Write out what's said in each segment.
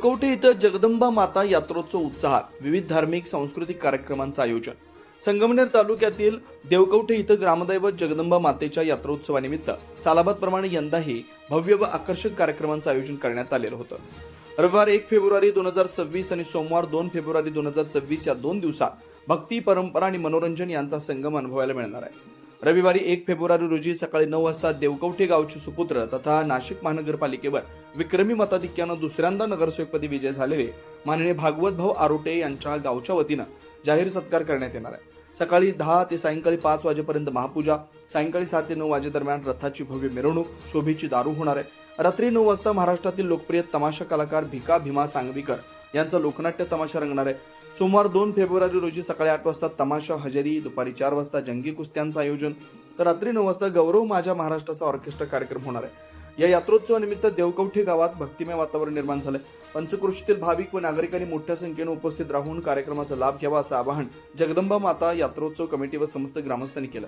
देवकवठे इथं जगदंबा माता यात्रोत्सव उत्साहात विविध धार्मिक सांस्कृतिक कार्यक्रमांचं आयोजन. संगमनेर तालुक्यातील देवकवठे इथं ग्रामदैवत जगदंबा मातेच्या यात्रोत्सवानिमित्त सालाबादप्रमाणे यंदाही भव्य व आकर्षक कार्यक्रमांचं आयोजन करण्यात आलेलं होतं. रविवार एक फेब्रुवारी दोन हजार सव्वीस आणि सोमवार दोन फेब्रुवारी दोन हजार सव्वीस या दोन दिवसात भक्ती परंपरा आणि मनोरंजन यांचा संगम अनुभवायला मिळणार आहे. रविवारी एक फेब्रुवारी रोजी सकाळी नऊ वाजता देवकवठे गावचे सुपुत्र तथा नाशिक महानगरपालिकेवर विक्रमी मताधिक्यानं दुसऱ्यांदा नगरसेवकपदी विजय झालेले माननीय भागवत भाऊ आरोटे यांच्या गावच्या वतीनं जाहीर सत्कार करण्यात येणार आहे. सकाळी दहा ते सायंकाळी पाच वाजेपर्यंत महापूजा सायंकाळी सात ते नऊ वाजेदरम्यान रथाची भव्य मिरवणूक शोभेची दारू होणार आहे. रात्री नऊ वाजता महाराष्ट्रातील लोकप्रिय तमाशा कलाकार भिका भीमा सांगवीकर यांचा लोकनाट्य तमाशा रंगणार आहे. सोमवार दोन फेब्रुवारी रोजी सकाळी आठ वाजता तमाशा हजेरी दुपारी चार वाजता जंगी कुस्त्यांचं आयोजन तर रात्री नऊ वाजता गौरव माझ्या महाराष्ट्राचा ऑर्केस्ट्रा कार्यक्रम होणार आहे. या यात्रोत्सवानिमित्त देवकवठे गावात भक्तिमय वातावरण निर्माण झालंय. पंचकृषीतील भाविक व नागरिकांनी मोठ्या संख्येनं उपस्थित राहून कार्यक्रमाचा लाभ घ्यावा असं आवाहन जगदंबा माता यात्रोत्सव कमिटी व समस्त ग्रामस्थांनी केलं.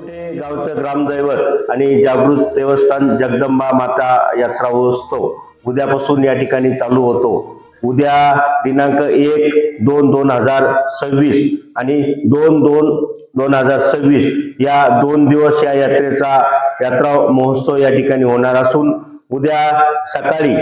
हे गावचं ग्रामदैवत आणि जागृत देवस्थान जगदंबा माता यात्रा उत्सव उद्यापासून या ठिकाणी चालू होतो. उद्या दिनांक एक दोन दोन हजार सव्वीस आणि दोन दोन दोन हजार सव्वीस या दोन दिवस या यात्रेचा यात्रा महोत्सव या ठिकाणी होणार असून उद्या सकाळी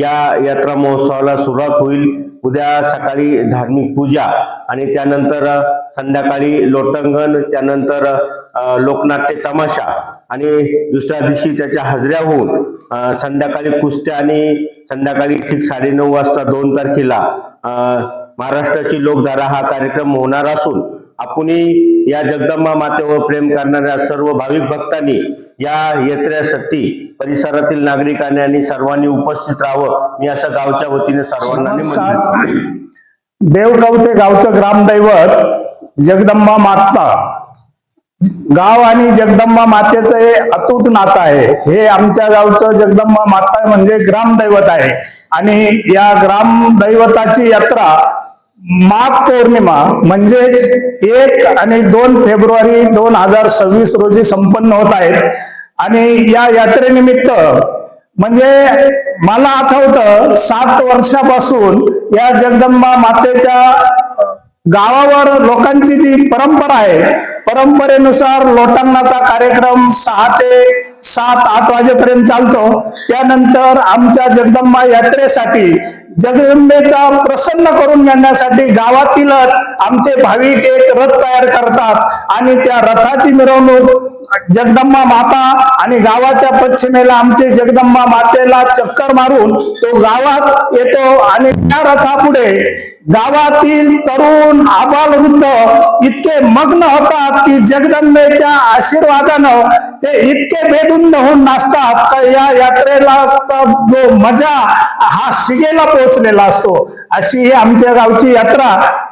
या यात्रा महोत्सवाला सुरुवात होईल. उद्या सकाळी धार्मिक पूजा आणि त्यानंतर संध्याकाळी लोटंगण त्यानंतर लोकनाट्य तमाशा आणि दुसऱ्या दिवशी त्याच्या हजऱ्या होऊन संध्याकाळी कुस्त्या आणि संध्याकाळी ठीक साडेनऊ वाजता दोन तारखेला महाराष्ट्राची लोकधारा हा कार्यक्रम होणार असून आपणही या जगदंबा मातेवर प्रेम करणाऱ्या सर्व भाविक भक्तांनी या यात्रेसाठी परिसरातील नागरिकांनी आणि सर्वांनी उपस्थित राहावं मी असं गावच्या वतीने सर्वांना देवकवटे गावचं ग्रामदैवत जगदंबा माता. गाव आणि जगदंबा मातेचं हे अतूट नातं आहे. हे आमच्या गावचं जगदंबा माता म्हणजे ग्रामदैवत आहे. आणि या ग्रामदैवताची यात्रा माघ पौर्णिमा म्हणजेच एक आणि दोन फेब्रुवारी दोन हजार सव्वीस रोजी संपन्न होत आहेत. आणि या यात्रेनिमित्त म्हणजे मला आठवतं सात वर्षापासून या जगदंबा मातेच्या गावावर लोकांची जी परंपरा आहे परंपरेनुसार लोटांनाचा कार्यक्रम सहा ते सात आठ वाजेपर्यंत चालतो. त्यानंतर आमच्या जगदंबा यात्रेसाठी जगदंबेचा प्रसन्न करून घेण्यासाठी गावातीलच आमचे भाविक एक रथ तयार करतात आणि त्या रथाची मिरवणूक जगदंबा माता आणि गावाच्या पश्चिमेला आमचे जगदंबा मातेला चक्कर मारून तो गावात येतो आणि त्या रथापुढे गावातील तरुण आबाल वृद्ध इतके मग्न होतात की जगदंबेच्या आशीर्वादानं ते इतके बेदुंद होऊन नाचतात का या यात्रेला जो मजा हा शिगेला पोहोचलेला असतो. अशी ही आमच्या गावची यात्रा.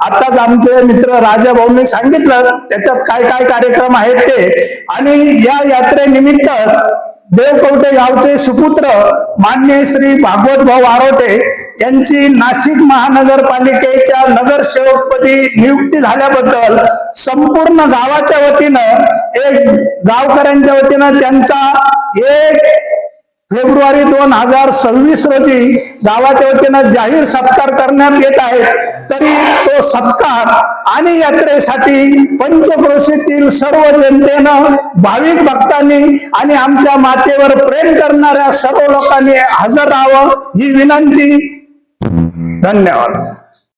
आताच आमचे मित्र राजा भाऊंनी सांगितलं त्याच्यात काय काय कार्यक्रम आहेत ते. आणि या यात्रेनिमित्तच देवकवटे गावचे सुपुत्र मान्य श्री भागवत भाऊ आरोटे यांची नाशिक महानगरपालिकेच्या नगरसेवकपदी नियुक्ती झाल्याबद्दल संपूर्ण गावाच्या वतीनं एक गावकऱ्यांच्या वतीनं त्यांचा एक फेब्रुवारी दोन हजार सव्वीस रोजी गावाच्या वतीनं जाहीर सत्कार करण्यात येत आहे. तरी तो सत्कार आणि यात्रेसाठी पंचक्रोशीतील सर्व जनतेनं भाविक भक्तांनी आणि आमच्या मातेवर प्रेम करणाऱ्या सर्व लोकांनी हजर राहावं ही विनंती धन्यवाद.